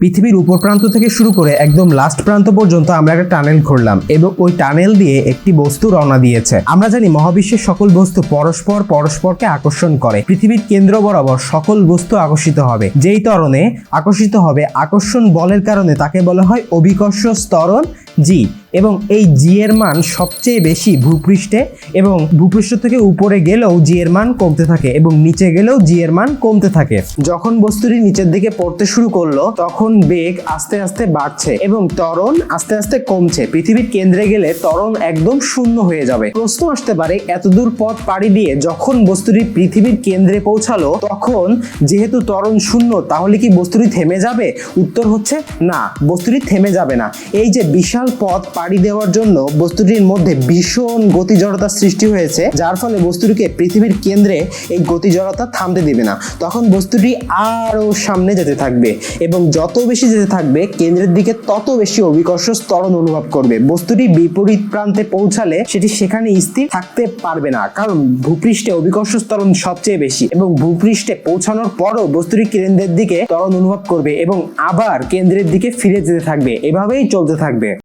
পৃথিবীর উপর প্রান্ত থেকে শুরু করে একদম লাস্ট প্রান্ত পর্যন্ত আমরা একটা টানেল ঘুরলাম এবং ওই টানেল দিয়ে একটি বস্তু রওনা দিয়েছে। আমরা জানি মহাবিশ্বের সকল বস্তু পরস্পর পরস্পরকে আকর্ষণ করে। পৃথিবীর কেন্দ্র বরাবর সকল বস্তু আকর্ষিত হবে। যেই ত্বরণে আকর্ষিত হবে, আকর্ষণ বলের কারণে তাকে বলা হয় অভিকর্ষ স্তরণ, জি। এবং এই জি এর মান সবচেয়ে বেশি ভূপৃষ্ঠে এবং ভূপৃষ্ঠ থেকে উপরে গেলেও জি এর মান কমতে থাকে এবং নিচে গেলেও জি এর মান কমতে থাকে। যখন বস্তুটি নিচের দিকে পড়তে শুরু করল, তখন বেগ আস্তে আস্তে বাড়ছে এবং ত্বরণ আস্তে আস্তে কমছে। পৃথিবীর কেন্দ্রে গেলে ত্বরণ একদম শূন্য হয়ে যাবে। প্রশ্ন আসতে পারে, এতদূর পথ পাড়ি দিয়ে যখন বস্তুটি পৃথিবীর কেন্দ্রে পৌঁছালো, তখন যেহেতু ত্বরণ শূন্য, তাহলে কি বস্তুটি থেমে যাবে? উত্তর হচ্ছে না, বস্তুটি থেমে যাবে না। এই যে বিশাল পথ পাড়ি দেওয়ার জন্য বস্তুটির মধ্যে ভীষণ গতি জড়তার সৃষ্টি হয়েছে, যার ফলে বস্তুটিকে পৃথিবীর কেন্দ্রে এই গতি জড়তা থামতে দিবে না। তখন বস্তুটি আরও সামনে যেতে থাকবে এবং যত বেশি যেতে থাকবে, কেন্দ্রের দিকে তত বেশি অভিকর্ষ ত্বরণ অনুভব করবে। বস্তুটি বিপরীত প্রান্তে পৌঁছালে সেটি সেখানে স্থির থাকতে পারবে না, কারণ ভূপৃষ্ঠে অভিকর্ষ ত্বরণ সবচেয়ে বেশি এবং ভূপৃষ্ঠে পৌঁছানোর পরও বস্তুটি কেন্দ্রের দিকে ত্বরণ অনুভব করবে এবং আবার কেন্দ্রের দিকে ফিরে যেতে থাকবে। এভাবেই চলতে থাকবে।